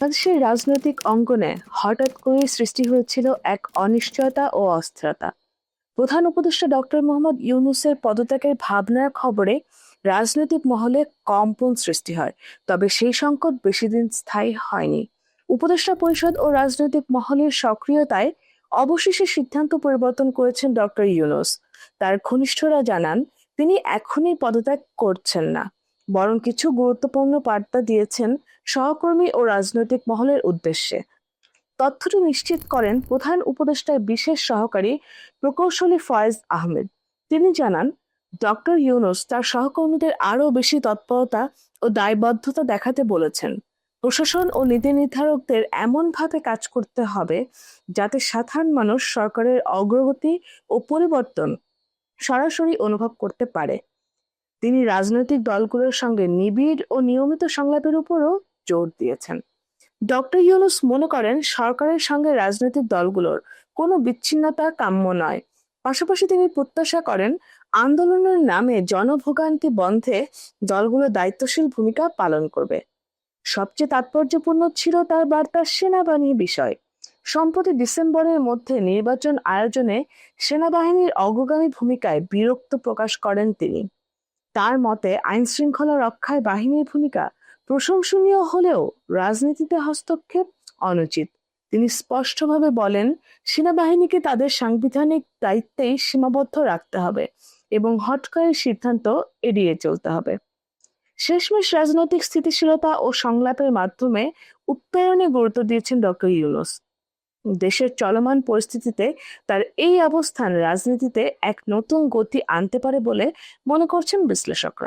বাংলাদেশের রাজনৈতিক অঙ্গনে হঠাৎ করে সৃষ্টি হয়েছিল এক অনিশ্চয়তা ও অস্থিরতা। প্রধান উপদেষ্টা ডক্টর মোহাম্মদ ইউনুসের পদত্যাগের ভাবনার খবরে রাজনৈতিক মহলে কম্পন সৃষ্টি হয়, তবে সেই সংকট বেশি দিন স্থায়ী হয়নি। উপদেষ্টা পরিষদ ও রাজনৈতিক মহলের সক্রিয়তায় অবশেষে সিদ্ধান্ত পরিবর্তন করেছেন ডক্টর ইউনুস। তার ঘনিষ্ঠরা জানান, তিনি এখনই পদত্যাগ করছেন না। বরং কিছু গুরুত্বপূর্ণ বার্তা দিয়েছেন সহকর্মী ও রাজনৈতিক মহলের উদ্দেশ্যে। তথ্যটি নিশ্চিত করেন প্রধান উপদেষ্টার বিশেষ সহকারী প্রকৌশলী ফয়েজ আহমেদ। তিনি জানান, ডক্টর ইউনুস তার সহকর্মীদের আরও বেশি তৎপরতা ও দায়বদ্ধতা দেখাতে বলেছেন। প্রশাসন ও নীতি নির্ধারকদের এমনভাবে কাজ করতে হবে যাতে সাধারণ মানুষ সরকারের অগ্রগতি ও পরিবর্তন সরাসরি অনুভব করতে পারে। তিনি রাজনৈতিক দলগুলোর সঙ্গে নিবিড় ও নিয়মিত সংলাপের উপরও জোর দিয়েছেন। ডক্টর ইউনুস মনে করেন, সরকারের সঙ্গে রাজনৈতিক দলগুলোর কোনো বিচ্ছিন্নতা কাম্য নয়। পাশাপাশি তিনি প্রত্যাশা করেন, আন্দোলনের নামে জনভোগান্তি বন্ধে দলগুলো দায়িত্বশীল ভূমিকা পালন করবে। সবচেয়ে তাৎপর্যপূর্ণ ছিল তার বার্তা সেনাবাহিনী বিষয়। সম্প্রতি ডিসেম্বরের মধ্যে নির্বাচন আয়োজনে সেনাবাহিনীর অগ্রগামী ভূমিকায় বিরক্ত প্রকাশ করেন তিনি। তার মতে আইন শৃঙ্খলা রক্ষায় বাহিনীর ভূমিকা প্রশংসনীয় হলেও রাজনীতিতে হস্তক্ষেপ অনুচিত। তিনি স্পষ্টভাবে বলেন, সেনাবাহিনীকে তাদের সাংবিধানিক দায়িত্বেই সীমাবদ্ধ রাখতে হবে এবং হটকারের সিদ্ধান্ত এড়িয়ে চলতে হবে। শেষমেশ রাজনৈতিক স্থিতিশীলতা ও সংলাপের মাধ্যমে উৎপায়নে গুরুত্ব দিয়েছেন ডক্টর ইউনুস। দেশের চলমান পরিস্থিতিতে তার এই অবস্থান রাজনীতিতে এক নতুন গতি আনতে পারে বলে মনে করছেন বিশ্লেষকরা।